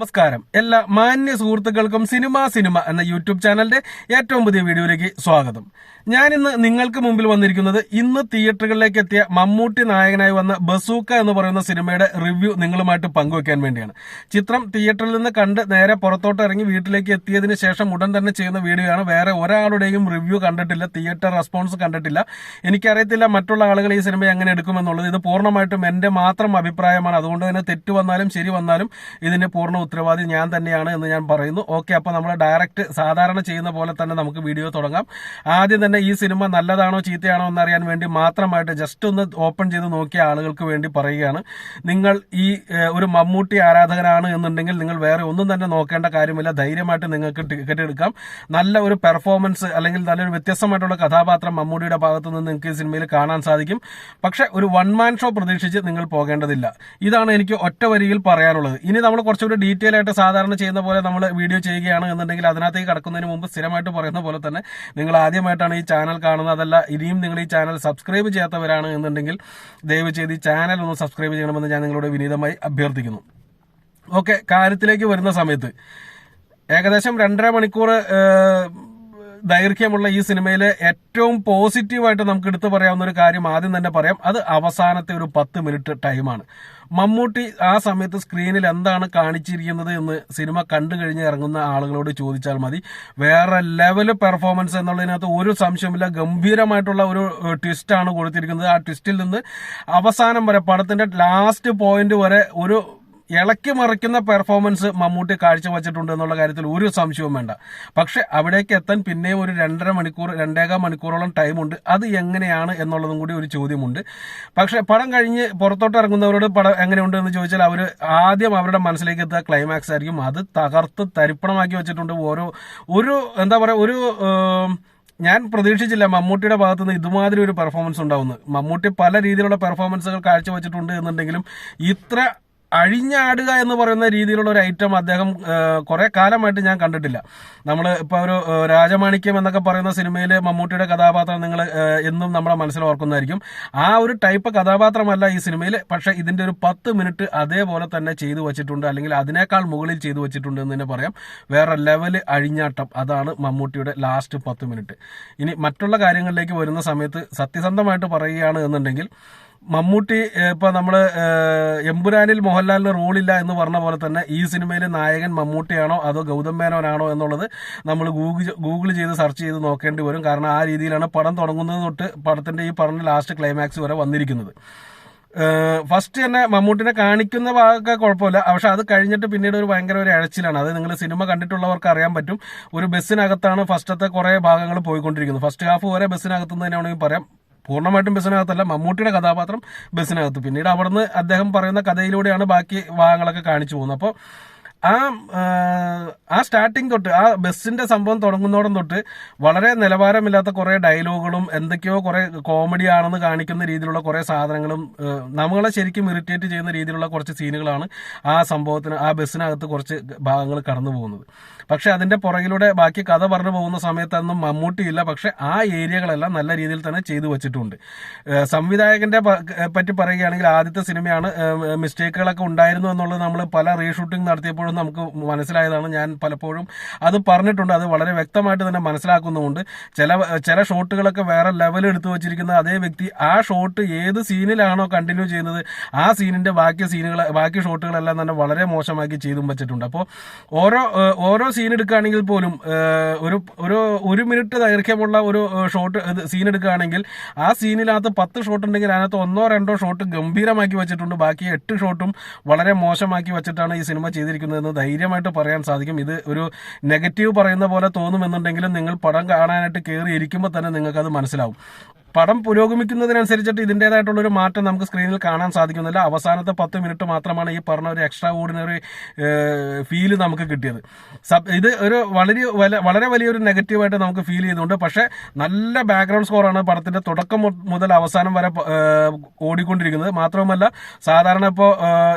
നമസ്കാരം. എല്ലാ മാന്യ സുഹൃത്തുക്കൾക്കും സിനിമ സിനിമ എന്ന യൂട്യൂബ് ചാനലിന്റെ ഏറ്റവും പുതിയ വീഡിയോയിലേക്ക് സ്വാഗതം. ഞാൻ ഇന്ന് നിങ്ങൾക്ക് മുമ്പിൽ വന്നിരിക്കുന്നത് ഇന്ന് തിയേറ്ററുകളിലേക്ക് എത്തിയ മമ്മൂട്ടി നായകനായി വന്ന ബസൂക്ക എന്ന് പറയുന്ന സിനിമയുടെ റിവ്യൂ നിങ്ങളുമായിട്ട് പങ്കുവെക്കാൻ വേണ്ടിയാണ്. ചിത്രം തിയേറ്ററിൽ നിന്ന് കണ്ട് നേരെ പുറത്തോട്ട് ഇറങ്ങി വീട്ടിലേക്ക് എത്തിയതിന് ശേഷം ഉടൻ തന്നെ ചെയ്യുന്ന വീഡിയോ ആണ് വേറെ ഒരാളുടെയും റിവ്യൂ കണ്ടിട്ടില്ല തിയേറ്റർ റെസ്പോൺസ് കണ്ടിട്ടില്ല. എനിക്കറിയത്തില്ല മറ്റുള്ള ആളുകൾ ഈ സിനിമ എങ്ങനെ എടുക്കുമെന്നുള്ളത്. ഇത് പൂർണമായിട്ടും എന്റെ മാത്രം അഭിപ്രായമാണ്. അതുകൊണ്ട് തന്നെ തെറ്റ് വന്നാലും ശരി വന്നാലും ഇതിന് പൂർണ ഉത്തരവാദി ഞാൻ തന്നെയാണ് എന്ന് ഞാൻ പറയുന്നു. ഓക്കെ അപ്പൊ നമ്മൾ ഡയറക്റ്റ് സാധാരണ ചെയ്യുന്ന പോലെ തന്നെ നമുക്ക് വീഡിയോ തുടങ്ങാം. ആദ്യം തന്നെ ഈ സിനിമ നല്ലതാണോ ചീത്തയാണോ എന്നറിയാൻ വേണ്ടി മാത്രമായിട്ട് ജസ്റ്റ് ഒന്ന് ഓപ്പൺ ചെയ്ത് നോക്കിയ ആളുകൾക്ക് വേണ്ടി പറയുകയാണ്. നിങ്ങൾ ഈ ഒരു മമ്മൂട്ടി ആരാധകനാണ് എന്നുണ്ടെങ്കിൽ നിങ്ങൾ വേറെ ഒന്നും തന്നെ നോക്കേണ്ട കാര്യമില്ല. ധൈര്യമായിട്ട് നിങ്ങൾക്ക് ടിക്കറ്റ് എടുക്കാം. നല്ല ഒരു പെർഫോമൻസ് അല്ലെങ്കിൽ നല്ലൊരു വ്യത്യസ്തമായിട്ടുള്ള കഥാപാത്രം മമ്മൂട്ടിയുടെ ഭാഗത്തു നിന്ന് നിങ്ങൾക്ക് ഈ സിനിമയിൽ കാണാൻ സാധിക്കും. പക്ഷെ ഒരു വൺ മാൻ ഷോ പ്രതീക്ഷിച്ച് നിങ്ങൾ പോകേണ്ടതില്ല. ഇതാണ് എനിക്ക് ഒറ്റ വരിയിൽ പറയാനുള്ളത്. ഇനി നമ്മൾ കുറച്ചുകൂടി ഡീറ്റെയിൽ ആയിട്ട് സാധാരണ ചെയ്യുന്ന പോലെ നമ്മൾ വീഡിയോ ചെയ്യുകയാണ് എന്നുണ്ടെങ്കിൽ അതിനകത്തേക്ക് കടക്കുന്നതിന് മുമ്പ് സ്ഥിരമായിട്ട് പറയുന്ന പോലെ തന്നെ നിങ്ങൾ ആദ്യമായിട്ടാണ് ഈ ചാനൽ കാണുന്നത്. അതല്ല ഇനിയും നിങ്ങൾ ഈ ചാനൽ സബ്സ്ക്രൈബ് ചെയ്യാത്തവരാണ് എന്നുണ്ടെങ്കിൽ ദയവ് ചെയ്ത് ഈ ചാനൽ ഒന്ന് സബ്സ്ക്രൈബ് ചെയ്യണമെന്ന് ഞാൻ നിങ്ങളോട് വിനീതമായി അഭ്യർത്ഥിക്കുന്നു. ഓക്കെ കാര്യത്തിലേക്ക് വരുന്ന സമയത്ത് ഏകദേശം രണ്ടര മണിക്കൂർ ദൈർഘ്യമുള്ള ഈ സിനിമയിലെ ഏറ്റവും പോസിറ്റീവായിട്ട് നമുക്ക് എടുത്തു പറയാവുന്ന ഒരു കാര്യം ആദ്യം തന്നെ പറയാം. അത് അവസാനത്തെ ഒരു പത്ത് മിനിറ്റ് ടൈമാണ് മമ്മൂട്ടി ആ സമയത്ത് സ്ക്രീനിൽ എന്താണ് കാണിച്ചിരിക്കുന്നത് എന്ന് സിനിമ കണ്ടു കഴിഞ്ഞ് ഇറങ്ങുന്ന ആളുകളോട് ചോദിച്ചാൽ മതി. വേറെ ലെവൽ പെർഫോമൻസ് എന്നുള്ളതിനകത്ത് ഒരു സംശയമില്ല ഗംഭീരമായിട്ടുള്ള ഒരു ട്വിസ്റ്റാണ് കൊടുത്തിരിക്കുന്നത്. ആ ട്വിസ്റ്റിൽ നിന്ന് അവസാനം വരെ പടത്തിന്റെ ലാസ്റ്റ് പോയിന്റ് വരെ ഒരു ഇളക്കി മറിക്കുന്ന പെർഫോമൻസ് മമ്മൂട്ടി കാഴ്ചവെച്ചിട്ടുണ്ട് എന്നുള്ള കാര്യത്തിൽ ഒരു സംശയവും വേണ്ട. പക്ഷെ അവിടേക്ക് എത്താൻ പിന്നെയും ഒരു രണ്ടര മണിക്കൂർ രണ്ടേകാൽ മണിക്കൂറോളം ടൈമുണ്ട് അത് എങ്ങനെയാണ് എന്നുള്ളതും കൂടി ഒരു ചോദ്യമുണ്ട്. പക്ഷെ പടം കഴിഞ്ഞ് പുറത്തോട്ട് ഇറങ്ങുന്നവരോട് പടം എങ്ങനെയുണ്ട് എന്ന് ചോദിച്ചാൽ അവർ ആദ്യം അവരുടെ മനസ്സിലേക്ക് എത്തുക ക്ലൈമാക്സ് ആയിരിക്കും. അത് തകർത്ത് തരിപ്പണമാക്കി വെച്ചിട്ടുണ്ട് ഓരോ ഒരു എന്താ പറയുക ഒരു ഞാൻ പ്രതീക്ഷിച്ചില്ല മമ്മൂട്ടിയുടെ ഭാഗത്തു നിന്ന് ഇതുമാതിരി ഒരു പെർഫോമൻസ് ഉണ്ടാവുന്നത് മമ്മൂട്ടി പല രീതിയിലുള്ള പെർഫോമൻസുകൾ കാഴ്ചവെച്ചിട്ടുണ്ട് എന്നുണ്ടെങ്കിലും ഇത്ര അഴിഞ്ഞാടുക എന്ന് പറയുന്ന രീതിയിലുള്ള ഒരു ഐറ്റം അദ്ദേഹം കുറെ കാലമായിട്ട് ഞാൻ കണ്ടിട്ടില്ല. നമ്മൾ ഇപ്പോൾ ഒരു രാജമാണിക്യം എന്നൊക്കെ പറയുന്ന സിനിമയിൽ മമ്മൂട്ടിയുടെ കഥാപാത്രം നിങ്ങൾ എന്നും നമ്മുടെ മനസ്സിൽ ഓർക്കുന്നതായിരിക്കും. ആ ഒരു ടൈപ്പ് കഥാപാത്രമല്ല ഈ സിനിമയിൽ പക്ഷെ ഇതിന്റെ ഒരു പത്ത് മിനിറ്റ് അതേപോലെ തന്നെ ചെയ്തു വച്ചിട്ടുണ്ട്. അല്ലെങ്കിൽ അതിനേക്കാൾ മുകളിൽ ചെയ്തു വച്ചിട്ടുണ്ട് എന്ന് തന്നെ പറയാം. വേറെ ലെവൽ അഴിഞ്ഞാട്ടം അതാണ് മമ്മൂട്ടിയുടെ ലാസ്റ്റ് പത്ത് മിനിറ്റ്. ഇനി മറ്റുള്ള കാര്യങ്ങളിലേക്ക് വരുന്ന സമയത്ത് സത്യസന്ധമായിട്ട് പറയുകയാണ് എന്നുണ്ടെങ്കിൽ മമ്മൂട്ടി ഇപ്പൊ നമ്മൾ എമ്പുരാനിൽ മോഹൻലാലിന് റോളില്ല എന്ന് പറഞ്ഞ പോലെ തന്നെ ഈ സിനിമയിലെ നായകൻ മമ്മൂട്ടിയാണോ അതോ ഗൗതം മേനോനാണോ എന്നുള്ളത് നമ്മൾ ഗൂഗിൾ ഗൂഗിൾ ചെയ്ത് സെർച്ച് ചെയ്ത് നോക്കേണ്ടി വരും. കാരണം ആ രീതിയിലാണ് പടം തുടങ്ങുന്നത് തൊട്ട് പടത്തിന്റെ ഈ പറഞ്ഞ ലാസ്റ്റ് ക്ലൈമാക്സ് വരെ വന്നിരിക്കുന്നത്. ഫസ്റ്റ് തന്നെ മമ്മൂട്ടിനെ കാണിക്കുന്ന ഭാഗമൊക്കെ കുഴപ്പമില്ല. പക്ഷെ അത് കഴിഞ്ഞിട്ട് പിന്നീട് ഒരു ഭയങ്കര ഒരു അഴച്ചിലാണ് അത് നിങ്ങൾ സിനിമ കണ്ടിട്ടുള്ളവർക്ക് അറിയാൻ പറ്റും. ഒരു ബസ്സിനകത്താണ് ഫസ്റ്റത്തെ കുറേ ഭാഗങ്ങൾ പോയിക്കൊണ്ടിരിക്കുന്നത്. ഫസ്റ്റ് ഹാഫ് വരെ ബസ്സിനകത്ത് തന്നെയാണെങ്കിൽ പറയാം. പൂർണമായിട്ടും ബസ്സിനകത്തല്ല മമ്മൂട്ടിയുടെ കഥാപാത്രം ബസ്സിനകത്ത്. പിന്നീട് അവിടുന്ന് അദ്ദേഹം പറയുന്ന കഥയിലൂടെയാണ് ബാക്കി ഭാഗങ്ങളൊക്കെ കാണിച്ചു പോകുന്നത്. അപ്പോൾ ആ ആ, സ്റ്റാർട്ടിങ് തൊട്ട് ആ ബസ്സിന്റെ സംഭവം തുടങ്ങുന്നോടം തൊട്ട് വളരെ നിലവാരമില്ലാത്ത കുറെ ഡയലോഗുകളും എന്തൊക്കെയോ കുറെ കോമഡി ആണെന്ന് കാണിക്കുന്ന രീതിയിലുള്ള കുറെ സാധനങ്ങളും നമ്മളെ ശരിക്കും ഇറിറ്റേറ്റ് ചെയ്യുന്ന രീതിയിലുള്ള കുറച്ച് സീനുകളാണ് ആ സംഭവത്തിന് ആ ബസ്സിനകത്ത് കുറച്ച് ഭാഗങ്ങൾ കടന്നു പോകുന്നത്. പക്ഷെ അതിന്റെ പുറകിലൂടെ ബാക്കി കഥ പറഞ്ഞു പോകുന്ന സമയത്തൊന്നും മമ്മൂട്ടിയില്ല പക്ഷെ ആ ഏരിയകളെല്ലാം നല്ല രീതിയിൽ തന്നെ ചെയ്തു വെച്ചിട്ടുണ്ട്. സംവിധായകന്റെ പറ്റി പറയുകയാണെങ്കിൽ ആദ്യത്തെ സിനിമയാണ് മിസ്റ്റേക്കുകളൊക്കെ ഉണ്ടായിരുന്നു എന്നുള്ളത് നമ്മൾ പല റീഷൂട്ടിംഗ് നടത്തിയപ്പോഴും നമുക്ക് മനസ്സിലായതാണ് ഞാൻ പലപ്പോഴും അത് പറഞ്ഞിട്ടുണ്ട്. അത് വളരെ വ്യക്തമായിട്ട് തന്നെ മനസ്സിലാക്കുന്നുമുണ്ട്. ചില ചില ഷോട്ടുകളൊക്കെ വേറെ ലെവൽ എടുത്തു വെച്ചിരിക്കുന്ന അതേ വ്യക്തി ആ ഷോട്ട് ഏത് സീനിലാണോ കണ്ടിന്യൂ ചെയ്യുന്നത് ആ സീനിന്റെ ബാക്കി സീനുകൾ ബാക്കി ഷോട്ടുകളെല്ലാം തന്നെ വളരെ മോശമാക്കി ചെയ്തും വെച്ചിട്ടുണ്ട്. അപ്പോൾ ഓരോ ഓരോ സീൻ എടുക്കുകയാണെങ്കിൽ പോലും ഒരു ഒരു ഒരു മിനിറ്റ് ദൈർഘ്യമുള്ള ഒരു ഷോട്ട് സീൻ എടുക്കുകയാണെങ്കിൽ ആ സീനിനകത്ത് പത്ത് ഷോട്ട് ഉണ്ടെങ്കിൽ അതിനകത്ത് ഒന്നോ രണ്ടോ ഷോട്ട് ഗംഭീരമാക്കി വെച്ചിട്ടുണ്ട്. ബാക്കി എട്ട് ഷോട്ടും വളരെ മോശമാക്കി വെച്ചിട്ടാണ് ഈ സിനിമ ചെയ്തിരിക്കുന്നതെന്ന് ധൈര്യമായിട്ട് പറയാൻ സാധിക്കും. ഇത് ഒരു നെഗറ്റീവ് പറയുന്ന പോലെ തോന്നുമെന്നുണ്ടെങ്കിലും നിങ്ങൾ പടം കാണാനായിട്ട് കയറി ഇരിക്കുമ്പോൾ തന്നെ നിങ്ങൾക്കത് മനസ്സിലാവും. പടം പുരോഗമിക്കുന്നതിനനുസരിച്ചിട്ട് ഇതിന്റെതായിട്ടുള്ള ഒരു മാറ്റം നമുക്ക് സ്ക്രീനിൽ കാണാൻ സാധിക്കുന്നില്ല. അവസാനത്തെ പത്ത് മിനിറ്റ് മാത്രമാണ് ഈ പറഞ്ഞ ഒരു എക്സ്ട്രാ ഓർഡിനറി ഫീൽ നമുക്ക് കിട്ടിയത്. ഇത് ഒരു വളരെ വളരെ വലിയൊരു നെഗറ്റീവായിട്ട് നമുക്ക് ഫീൽ ചെയ്തുകൊണ്ട് പക്ഷേ നല്ല ബാക്ക്ഗ്രൗണ്ട് സ്കോറാണ് പടത്തിന്റെ തുടക്കം മുതൽ അവസാനം വരെ ഓടിക്കൊണ്ടിരിക്കുന്നത്. മാത്രവുമല്ല സാധാരണ ഇപ്പോൾ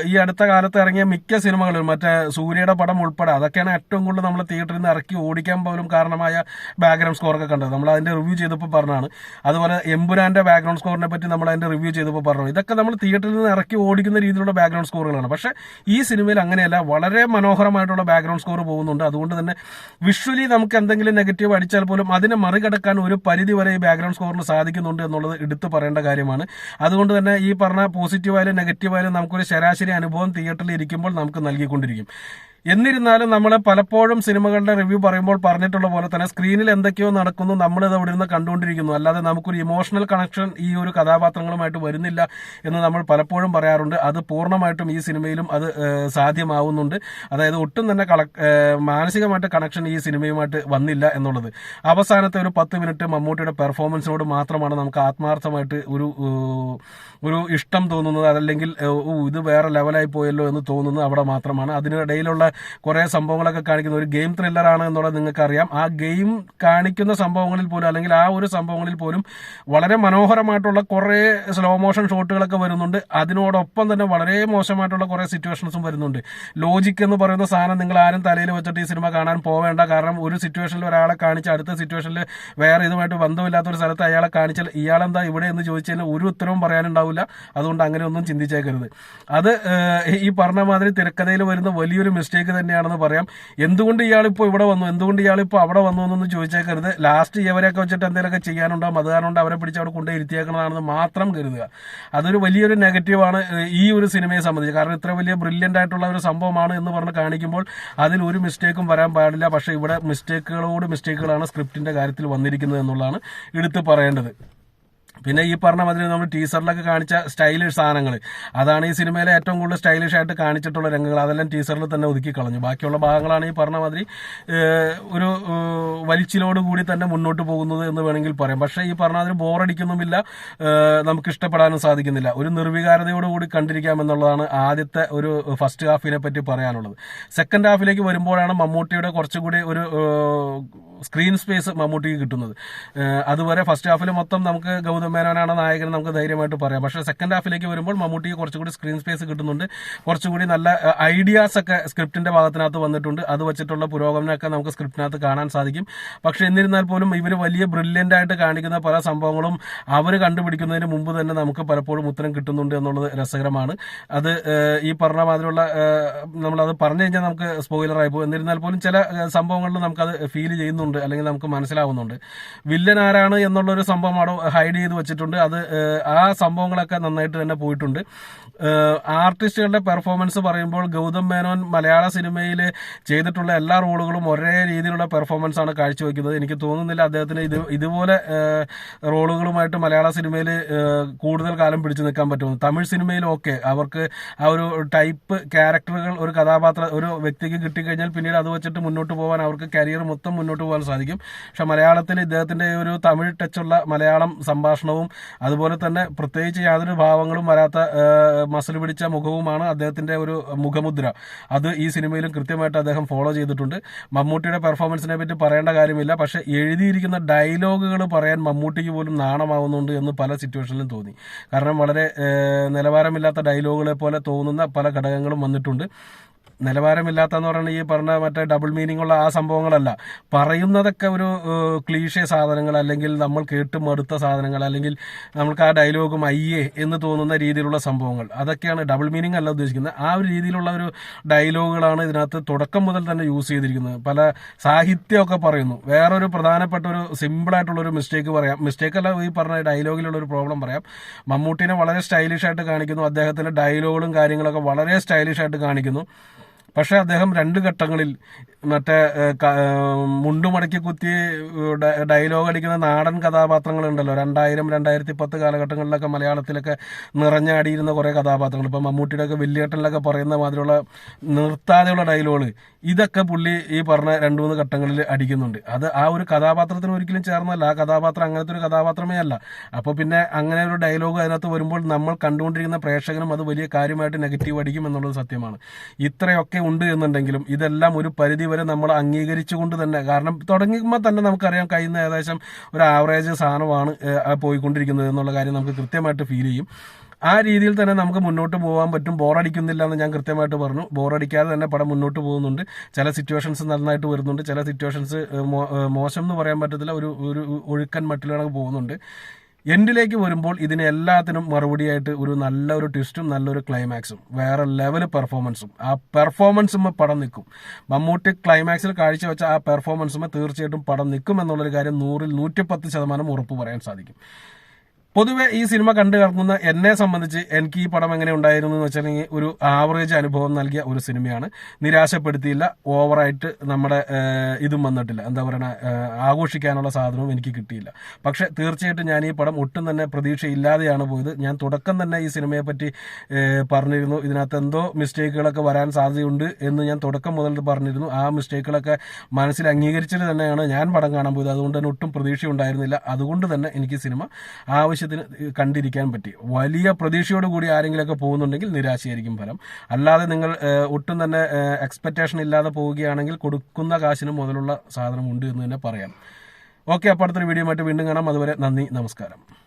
ഈ അടുത്ത കാലത്ത് ഇറങ്ങിയ മിക്ക സിനിമകളും മറ്റേ സൂര്യയുടെ പടം ഉൾപ്പെടെ അതൊക്കെയാണ് ഏറ്റവും കൂടുതൽ നമ്മൾ തിയേറ്ററിൽ നിന്ന് ഇറക്കി ഓടിക്കാൻ പോലും കാരണമായ ബാക്ക്ഗ്രൗണ്ട് സ്കോറൊക്കെ കണ്ടത്. നമ്മൾ അതിന്റെ റിവ്യൂ ചെയ്തപ്പോൾ പറഞ്ഞാണ് അതുപോലെ എമ്പുരാന്റെ ബാക്ക്ഗ്രൗണ്ട് സ്കോറിനെ പറ്റി നമ്മൾ അതിന്റെ റിവ്യൂ ചെയ്തപ്പോൾ പറഞ്ഞു. ഇതൊക്കെ നമ്മൾ തിയേറ്ററിൽ നിന്ന് ഇറക്കി ഓടിക്കുന്ന രീതിയിലുള്ള ബാക്ക്ഗ്രൗണ്ട് സ്കോറുകളാണ് പക്ഷേ ഈ സിനിമയിൽ അങ്ങനെയല്ല. വളരെ മനോഹരമായിട്ടുള്ള ബാക്ക്ഗ്രൗണ്ട് സ്കോർ പോകുന്നുണ്ട്. അതുകൊണ്ട് തന്നെ വിഷ്വലി നമുക്ക് എന്തെങ്കിലും നെഗറ്റീവ് അടിച്ചാൽ പോലും അതിനെ മറികടക്കാൻ ഒരു പരിധി വരെ ഈ ബാക്ക്ഗ്രൗണ്ട് സ്കോറിന് സാധിക്കുന്നുണ്ട് എന്നുള്ളത് എടുത്തു പറയേണ്ട കാര്യമാണ്. അതുകൊണ്ട് തന്നെ ഈ പറഞ്ഞ പോസിറ്റീവായാലും നെഗറ്റീവായാലും നമുക്കൊരു ശരാശരി അനുഭവം തിയേറ്ററിൽ ഇരിക്കുമ്പോൾ നമുക്ക് നൽകിക്കൊണ്ടിരിക്കും. എന്നിരുന്നാലും നമ്മൾ പലപ്പോഴും സിനിമകളുടെ റിവ്യൂ പറയുമ്പോൾ പറഞ്ഞിട്ടുള്ള പോലെ തന്നെ സ്ക്രീനിൽ എന്തൊക്കെയോ നടക്കുന്നു നമ്മളിത് അവിടെ ഇരുന്ന് കണ്ടുകൊണ്ടിരിക്കുന്നു. അല്ലാതെ നമുക്കൊരു ഇമോഷണൽ കണക്ഷൻ ഈ ഒരു കഥാപാത്രങ്ങളുമായിട്ട് വരുന്നില്ല എന്ന് നമ്മൾ പലപ്പോഴും പറയാറുണ്ട്. അത് പൂർണമായിട്ടും ഈ സിനിമയിലും അത് സാധ്യമാവുന്നുണ്ട്. അതായത് ഒട്ടും തന്നെ മാനസികമായിട്ട് കണക്ഷൻ ഈ സിനിമയുമായിട്ട് വന്നില്ല എന്നുള്ളത്. അവസാനത്തെ ഒരു പത്ത് മിനിറ്റ് മമ്മൂട്ടിയുടെ പെർഫോമൻസിനോട് മാത്രമാണ് നമുക്ക് ആത്മാർത്ഥമായിട്ട് ഒരു ഒരു ഇഷ്ടം തോന്നുന്നത്. അതല്ലെങ്കിൽ ഇത് വേറെ ലെവലായി പോയല്ലോ എന്ന് തോന്നുന്നത് അവിടെ മാത്രമാണ്. അതിനിടയിലുള്ള കുറെ സംഭവങ്ങളൊക്കെ കാണിക്കുന്ന ഒരു ഗെയിം ത്രില്ലറാണ് എന്നുള്ളത് നിങ്ങൾക്കറിയാം. ആ ഗെയിം കാണിക്കുന്ന സംഭവങ്ങളിൽ പോലും അല്ലെങ്കിൽ ആ ഒരു സംഭവങ്ങളിൽ പോലും വളരെ മനോഹരമായിട്ടുള്ള കുറേ സ്ലോ മോഷൻ ഷോട്ടുകളൊക്കെ വരുന്നുണ്ട്. അതിനോടൊപ്പം തന്നെ വളരെ മോശമായിട്ടുള്ള കുറേ സിറ്റുവേഷൻസും വരുന്നുണ്ട്. ലോജിക് എന്ന് പറയുന്ന സാധനം നിങ്ങൾ ആരും തലയിൽ വെച്ചിട്ട് ഈ സിനിമ കാണാൻ പോവേണ്ട. കാരണം ഒരു സിറ്റുവേഷനിൽ ഒരാളെ കാണിച്ച് അടുത്ത സിറ്റുവേഷനിൽ വേറെ ഇതുമായിട്ട് ബന്ധമില്ലാത്ത ഒരു സ്ഥലത്ത് അയാളെ കാണിച്ചാൽ ഇയാളെന്താ ഇവിടെ എന്ന് ചോദിച്ചതിന് ഒരു ഉത്തരവും പറയാനുണ്ടാവില്ല. അതുകൊണ്ട് അങ്ങനെ ഒന്നും ചിന്തിച്ചേക്കരുത്. അത് ഈ പറഞ്ഞ മാതിരി തിരക്കഥയിൽ വരുന്ന വലിയൊരു മിസ്റ്റേക്ക് തന്നെയാണെന്ന് പറയാം. എന്തുകൊണ്ട് ഇയാളിപ്പോൾ ഇവിടെ വന്നു? എന്തുകൊണ്ട് ഇയാളിപ്പോൾ അവിടെ വന്നു എന്നൊന്നും ചോദിച്ചേക്കരുത്. ലാസ്റ്റ് ഇവരെയൊക്കെ വെച്ചിട്ട് എന്തെങ്കിലുമൊക്കെ ചെയ്യാനുണ്ടോ? അത് കാരണം അവരെ പിടിച്ച് അവിടെ കൊണ്ടുപോയി ഇരുത്തിയേക്കണതാണെന്ന് മാത്രം കരുതുക. അതൊരു വലിയൊരു നെഗറ്റീവാണ് ഈ ഒരു സിനിമയെ സംബന്ധിച്ച്. കാരണം ഇത്ര വലിയ ബ്രില്യന്റ് ആയിട്ടുള്ള ഒരു സംഭവമാണ് എന്ന് പറഞ്ഞ് കാണിക്കുമ്പോൾ അതിൽ ഒരു മിസ്റ്റേക്കും വരാൻ പാടില്ല. പക്ഷേ ഇവിടെ മിസ്റ്റേക്കുകളോട് മിസ്റ്റേക്കുകളാണ് സ്ക്രിപ്റ്റിന്റെ കാര്യത്തിൽ വന്നിരിക്കുന്നത് എന്നുള്ളതാണ് എടുത്ത് പറയേണ്ടത്. പിന്നെ ഈ പറഞ്ഞ മാതിരി നമ്മൾ ടീസറിലൊക്കെ കാണിച്ച സ്റ്റൈലിഷ് സാധനങ്ങൾ അതാണ് ഈ സിനിമയിലെ ഏറ്റവും കൂടുതൽ സ്റ്റൈലിഷ് ആയിട്ട് കാണിച്ചിട്ടുള്ള രംഗങ്ങൾ. അതെല്ലാം ടീസറിൽ തന്നെ ഒതുക്കി കളഞ്ഞു. ബാക്കിയുള്ള ഭാഗങ്ങളാണ് ഈ പറഞ്ഞ മാതിരി ഒരു വലിച്ചിലോട് കൂടി തന്നെ മുന്നോട്ട് പോകുന്നത് എന്ന് വേണമെങ്കിൽ പറയാം. പക്ഷേ ഈ പറഞ്ഞ മാതിരി ബോറടിക്കുന്നുമില്ല നമുക്ക് ഇഷ്ടപ്പെടാനും സാധിക്കുന്നില്ല. ഒരു നിർവികാരതയോടുകൂടി കണ്ടിരിക്കാം എന്നുള്ളതാണ് ആദ്യത്തെ ഒരു ഫസ്റ്റ് ഹാഫിനെ പറ്റി പറയാനുള്ളത്. സെക്കൻഡ് ഹാഫിലേക്ക് വരുമ്പോഴാണ് മമ്മൂട്ടിയുടെ കുറച്ചുകൂടി ഒരു സ്ക്രീൻ സ്പേസ് മമ്മൂട്ടിക്ക് കിട്ടുന്നത്. അതുവരെ ഫസ്റ്റ് ഹാഫിൽ മൊത്തം നമുക്ക് ഗൗതം മേനോനാണ് നായകൻ നമുക്ക് ധൈര്യമായിട്ട് പറയാം. പക്ഷേ സെക്കൻഡ് ഹാഫിലേക്ക് വരുമ്പോൾ മമ്മൂട്ടിക്ക് കുറച്ചുകൂടി സ്ക്രീൻ സ്പേസ് കിട്ടുന്നുണ്ട്. കുറച്ചുകൂടി നല്ല ഐഡിയാസ് ഒക്കെ സ്ക്രിപ്റ്റിന്റെ ഭാഗത്തിനകത്ത് വന്നിട്ടുണ്ട്. അത് വെച്ചിട്ടുള്ള പുരോഗമനമൊക്കെ നമുക്ക് സ്ക്രിപ്റ്റിനകത്ത് കാണാൻ സാധിക്കും. പക്ഷെ എന്നിരുന്നാൽ പോലും ഇവർ വലിയ ബ്രില്യന്റ് ആയിട്ട് കാണിക്കുന്ന പല സംഭവങ്ങളും അവർ കണ്ടുപിടിക്കുന്നതിന് മുമ്പ് തന്നെ നമുക്ക് പലപ്പോഴും ഉത്തരം കിട്ടുന്നുണ്ട് എന്നുള്ളത് രസകരമാണ്. അത് ഈ പറഞ്ഞ മാതിരിയുള്ള നമ്മളത് പറഞ്ഞു കഴിഞ്ഞാൽ നമുക്ക് സ്പോയിലറായി പോകും. എന്നിരുന്നാൽ പോലും ചില സംഭവങ്ങളിൽ നമുക്കത് ഫീൽ ചെയ്യുന്നുണ്ട് അല്ലെങ്കിൽ നമുക്ക് മനസ്സിലാവുന്നുണ്ട്. വില്ലൻ ആരാണ് എന്നുള്ളൊരു സംഭവം അവിടെ ഹൈഡ് ചെയ്ത് വെച്ചിട്ടുണ്ട്. അത് ആ സംഭവങ്ങളൊക്കെ നന്നായിട്ട് തന്നെ പോയിട്ടുണ്ട്. ആർട്ടിസ്റ്റുകളുടെ പെർഫോമൻസ് പറയുമ്പോൾ ഗൗതം മേനോൻ മലയാള സിനിമയിൽ ചെയ്തിട്ടുള്ള എല്ലാ റോളുകളും ഒരേ രീതിയിലുള്ള പെർഫോമൻസ് ആണ് കാഴ്ചവെക്കുന്നത് എനിക്ക് തോന്നുന്നില്ല അദ്ദേഹത്തിന് ഇത് ഇതുപോലെ റോളുകളുമായിട്ട് മലയാള സിനിമയിൽ കൂടുതൽ കാലം പിടിച്ചു നിൽക്കാൻ പറ്റുമെന്ന്. തമിഴ് സിനിമയിൽ ഓക്കെ. അവർക്ക് ആ ഒരു ടൈപ്പ് ക്യാരക്ടറുകൾ ഒരു കഥാപാത്ര ഒരു വ്യക്തിക്ക് കിട്ടിക്കഴിഞ്ഞാൽ പിന്നീട് അത് വെച്ചിട്ട് മുന്നോട്ട് പോകാൻ അവർക്ക് കരിയർ മൊത്തം മുന്നോട്ട് പോകാൻ സാധിക്കും. പക്ഷെ മലയാളത്തിൽ ഇദ്ദേഹത്തിന്റെ ഒരു തമിഴ് ടച്ചുള്ള മലയാളം സംഭാഷണവും അതുപോലെ തന്നെ പ്രത്യേകിച്ച് യാതൊരു ഭാവങ്ങളും വരാത്ത മസിൽ പിടിച്ച മുഖവുമാണ് അദ്ദേഹത്തിന്റെ ഒരു മുഖമുദ്ര. അത് ഈ സിനിമയിലും കൃത്യമായിട്ട് അദ്ദേഹം ഫോളോ ചെയ്തിട്ടുണ്ട്. മമ്മൂട്ടിയുടെ പെർഫോമൻസിനെ പറ്റി പറയേണ്ട കാര്യമില്ല. പക്ഷെ എഴുതിയിരിക്കുന്ന ഡയലോഗുകൾ പറയാൻ മമ്മൂട്ടിക്ക് പോലും നാണമാവുന്നുണ്ട് എന്ന് പല സിറ്റുവേഷനിലും തോന്നി. കാരണം വളരെ നിലവാരമില്ലാത്ത ഡയലോഗുകളെ പോലെ തോന്നുന്ന പല ഘടകങ്ങളും വന്നിട്ടുണ്ട്. നിലവാരമില്ലാത്തെന്ന് പറയുന്നത് ഈ പറഞ്ഞ മറ്റേ ഡബിൾ മീനിങ് ഉള്ള ആ സംഭവങ്ങളല്ല. പറയുന്നതൊക്കെ ഒരു ക്ലീഷേ സാധനങ്ങൾ അല്ലെങ്കിൽ നമ്മൾ കേട്ട് മടുത്ത സാധനങ്ങൾ അല്ലെങ്കിൽ നമുക്ക് ആ ഡയലോഗും അയ്യേ എന്ന് തോന്നുന്ന രീതിയിലുള്ള സംഭവങ്ങൾ. അതൊക്കെയാണ് ഡബിൾ മീനിങ് അല്ല ഉദ്ദേശിക്കുന്നത്. ആ ഒരു രീതിയിലുള്ള ഒരു ഡയലോഗുകളാണ് ഇതിനകത്ത് തുടക്കം മുതൽ തന്നെ യൂസ് ചെയ്തിരിക്കുന്നത്. പല സാഹിത്യമൊക്കെ പറയുന്നു. വേറൊരു പ്രധാനപ്പെട്ട ഒരു സിമ്പിളായിട്ടുള്ളൊരു മിസ്റ്റേക്ക് പറയാം. മിസ്റ്റേക്ക് അല്ല ഈ പറഞ്ഞ ഡയലോഗിലുള്ള ഒരു പ്രോബ്ലം പറയാം. മമ്മൂട്ടിനെ വളരെ സ്റ്റൈലിഷ് ആയിട്ട് കാണിക്കുന്നു. അദ്ദേഹത്തിന്റെ ഡയലോഗുകളും കാര്യങ്ങളൊക്കെ വളരെ സ്റ്റൈലിഷ് ആയിട്ട് കാണിക്കുന്നു. പക്ഷെ അദ്ദേഹം രണ്ട് ഘട്ടങ്ങളിൽ മറ്റേ മുണ്ടുമടക്കി കുത്തി ഡയലോഗ് അടിക്കുന്ന നാടൻ കഥാപാത്രങ്ങളുണ്ടല്ലോ. രണ്ടായിരം രണ്ടായിരത്തി പത്ത് കാലഘട്ടങ്ങളിലൊക്കെ മലയാളത്തിലൊക്കെ നിറഞ്ഞാടിയിരുന്ന കുറേ കഥാപാത്രങ്ങൾ. ഇപ്പം മമ്മൂട്ടിയുടെ ഒക്കെ വലിയേട്ടനിലൊക്കെ പറയുന്ന മാതിരിയുള്ള നിർത്താതെയുള്ള ഡയലോഗ് ഇതൊക്കെ പുള്ളി ഈ പറഞ്ഞ രണ്ടു മൂന്ന് ഘട്ടങ്ങളിൽ അടിക്കുന്നുണ്ട്. അത് ആ ഒരു കഥാപാത്രത്തിന് ഒരിക്കലും ചേർന്നല്ല ആ കഥാപാത്രം അങ്ങനത്തെ ഒരു കഥാപാത്രമേ അല്ല. അപ്പോൾ പിന്നെ അങ്ങനെ ഒരു ഡയലോഗ് അതിനകത്ത് വരുമ്പോൾ നമ്മൾ കണ്ടുകൊണ്ടിരിക്കുന്ന പ്രേക്ഷകനും അത് വലിയ കാര്യമായിട്ട് നെഗറ്റീവ് അടിക്കും എന്നുള്ളത് സത്യമാണ്. ഇത്രയൊക്കെ ഉണ്ട് എന്നുണ്ടെങ്കിലും ഇതെല്ലാം ഒരു പരിധി വരെ നമ്മൾ അംഗീകരിച്ചുകൊണ്ട് തന്നെ കാരണം തുടങ്ങുമ്പോൾ തന്നെ നമുക്കറിയാം കയ്യിൽ നിന്ന് ഏകദേശം ഒരു ആവറേജ് സാധനമാണ് പോയിക്കൊണ്ടിരിക്കുന്നത് എന്നുള്ള കാര്യം നമുക്ക് കൃത്യമായിട്ട് ഫീൽ ചെയ്യും. ആ രീതിയിൽ തന്നെ നമുക്ക് മുന്നോട്ട് പോകാൻ പറ്റും. ബോറടിക്കുന്നില്ല എന്ന് ഞാൻ കൃത്യമായിട്ട് പറഞ്ഞു. ബോറടിക്കാതെ തന്നെ പടം മുന്നോട്ട് പോകുന്നുണ്ട്. ചില സിറ്റുവേഷൻസ് നന്നായിട്ട് വരുന്നുണ്ട്. ചില സിറ്റുവേഷൻസ് മോശം എന്ന് പറയാൻ പറ്റത്തില്ല. ഒരു ഒരു ഒഴുക്കൻ മട്ടിലാണ് പോകുന്നുണ്ട്. എൻഡിലേക്ക് വരുമ്പോൾ ഇതിന് എല്ലാത്തിനും മറുപടിയായിട്ട് ഒരു നല്ലൊരു ട്വിസ്റ്റും നല്ലൊരു ക്ലൈമാക്സും വേറെ ലെവൽ പെർഫോമൻസും ആ പെർഫോമൻസും പടം നിൽക്കും. മമ്മൂട്ടി ക്ലൈമാക്സിൽ കാഴ്ചവെച്ച ആ പെർഫോമൻസും തീർച്ചയായിട്ടും പടം നിൽക്കും എന്നുള്ളൊരു കാര്യം നൂറിൽ നൂറ്റിപ്പത്ത് ശതമാനം ഉറപ്പ് പറയാൻ സാധിക്കും. പൊതുവെ ഈ സിനിമ കണ്ടു കിടക്കുന്ന എന്നെ സംബന്ധിച്ച് എനിക്ക് ഈ പടം എങ്ങനെ ഉണ്ടായിരുന്നു എന്ന് വെച്ചിട്ടുണ്ടെങ്കിൽ ഒരു ആവറേജ് അനുഭവം നൽകിയ ഒരു സിനിമയാണ്. നിരാശപ്പെടുത്തിയില്ല ഓവറായിട്ട് നമ്മുടെ ഇതും വന്നിട്ടില്ല. എന്താ പറയുക ആഘോഷിക്കാനുള്ള സാധനവും എനിക്ക് കിട്ടിയില്ല. പക്ഷെ തീർച്ചയായിട്ടും ഞാൻ ഈ പടം ഒട്ടും തന്നെ പ്രതീക്ഷയില്ലാതെയാണ് പോയത്. ഞാൻ തുടക്കം തന്നെ ഈ സിനിമയെ പറ്റി പറഞ്ഞിരുന്നു. ഇതിനകത്ത് എന്തോ മിസ്റ്റേക്കുകളൊക്കെ വരാൻ സാധ്യതയുണ്ട് എന്ന് ഞാൻ തുടക്കം മുതൽ പറഞ്ഞിരുന്നു. ആ മിസ്റ്റേക്കുകളൊക്കെ മനസ്സിൽ അംഗീകരിച്ചിട്ട് തന്നെയാണ് ഞാൻ പടം കാണാൻ പോയത്. അതുകൊണ്ട് തന്നെ ഒട്ടും പ്രതീക്ഷ ഉണ്ടായിരുന്നില്ല അതുകൊണ്ട് തന്നെ എനിക്ക് സിനിമ ആവശ്യത്തിന് കണ്ടിരിക്കാൻ പറ്റി. വലിയ പ്രതീക്ഷയോട് കൂടി ആരെങ്കിലുമൊക്കെ പോകുന്നുണ്ടെങ്കിൽ നിരാശയായിരിക്കും ഫലം. അല്ലാതെ നിങ്ങൾ ഒട്ടും തന്നെ എക്സ്പെക്റ്റേഷൻ ഇല്ലാതെ പോവുകയാണെങ്കിൽ കൊടുക്കുന്ന കാശിന് മുതലുള്ള സാധനം ഉണ്ട് എന്ന് തന്നെ പറയാം. ഓക്കെ അപ്പോൾ അടുത്തൊരു വീഡിയോ ആയിട്ട് വീണ്ടും കാണാം. അതുവരെ നന്ദി നമസ്കാരം.